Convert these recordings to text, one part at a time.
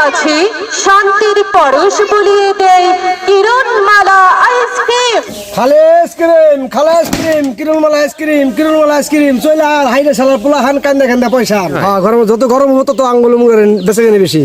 মাঝে শান্তির পরশ বুলিয়ে দেয় কিরণমালা আইসক্রিম। খালে আইসক্রিম খালে ice cream, Kiranmala ice cream Kiranmala ice cream. চলে আর হাইরে সালার পোলা হান কান্দা কান্দা পয়সা হ্যাঁ গরম যত গরম হতো তো আঙ্গুল মুঙ্গের বেঁচে গেলে বেশি।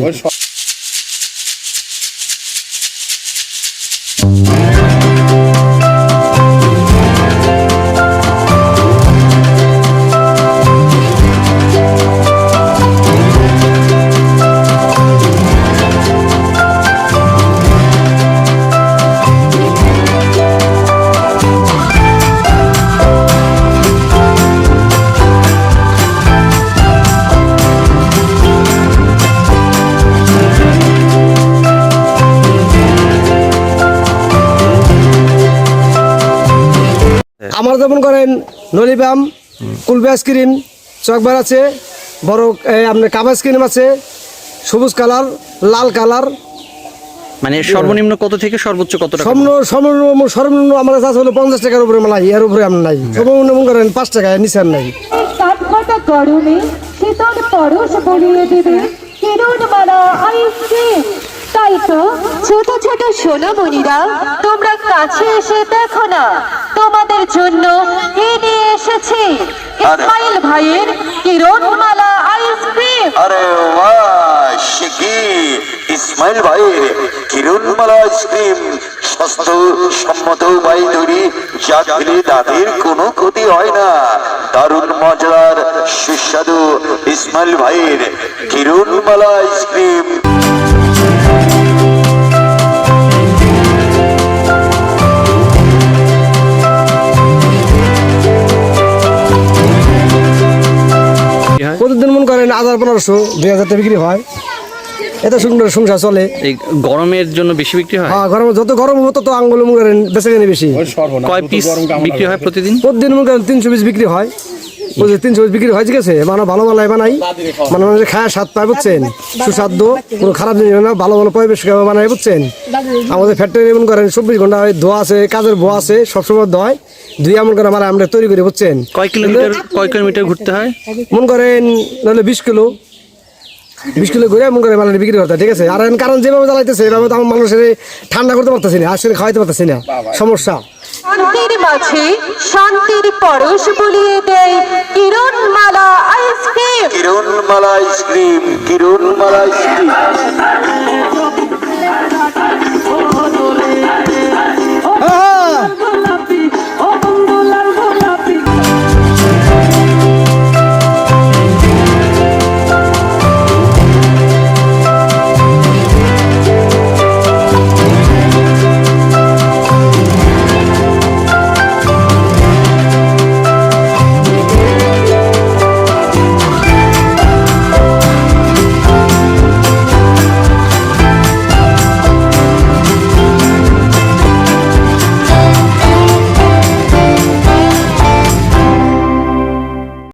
আমার যেমন করেন নলিবাম কুলবে আইসক্রিম চকবার আছে বড় আপনার কাপ আইসক্রিম আছে সবুজ কালার লাল কালার মানে সর্বনিম্ন কত থেকে সর্বোচ্চ কত টাকা? সর্বনিম্ন সর্বনিম্ন সর্বনিম্ন আমার কাছে হলো পঞ্চাশ টাকার উপরে মালাই এর উপরে আপনার নাই। সর্বনিম্ন মনে করেন পাঁচ টাকায় নিচের নাই। গরমে শীতল পরশ বুলিয়ে দেবে কিরণমালা আইসক্রিম তাই তো ছোট ছোট সোনামণিরা তোমরা কাছে এসে দেখো না তোমাদের জন্য কি নিয়ে এসেছি। ইসমাইল ভাইয়ের কিরণমালা আইসক্রিম আরে কি? ইসমাইল ভাইয়ের কিরণমালা আইসক্রিম স্বাস্থ্য সম্মত উপায় তৈরি যা খেলে দাঁতের কোনো ক্ষতি হয় না। দারুণ মজাদার সুস্বাদু ইসমাইল ভাইয়ের কিরণমালা আইসক্রিম প্রতিদিন মনে করেন হাজার পনেরোশো দুই হাজার টাকা বিক্রি হয়। এতে সুন্দর সংসার চলে। এই গরমের জন্য বেশি বিক্রি হয়? হ্যাঁ গরম যত গরম হতো তো আঙ্গুল মনে করেন গেলে বেশি। কয় পিস বিক্রি হয় প্রতিদিন? প্রতিদিন মনে করেন তিনশো পিস বিক্রি হয়। বুঝলি তিনশো পিস বিক্রি হয়ে গেছে মানে ভালো ভালো বানাই মানে মানুষ খায় স্বাদ পায় বুঝছেন? সুস্বাদ্য কোনো খারাপ জিনিস না ভালো ভালো পরিবেশ বানায় বুঝছেন? আমাদের ফ্যাক্টরি এমন করেন চব্বিশ ঘণ্টা ধোয়া আছে কাজের ভোয়া আছে সবসময় ধোয়। দুই এমন করে আমরা আমরা তৈরি করে বুঝছেন? কয় কিলোমিটার কয় কিলোমিটার ঘুরতে হয়? মন করেন নাহলে বিশ কিলো। বিশ কিলো ঘুরে এমন করে মানে বিক্রি করতে ঠিক আছে? আর এখন কারণ যেভাবে জ্বালাইতেছে এভাবে তো আমার মানুষের ঠান্ডা করতে পারতেছি না আসলে খাওয়াইতে পারতেছি না। সমস্যা। শান্তির মাঝে শান্তির পরশ বলিয়ে দেয় Kiranmala ice cream Kiranmala ice cream Kiranmala ice cream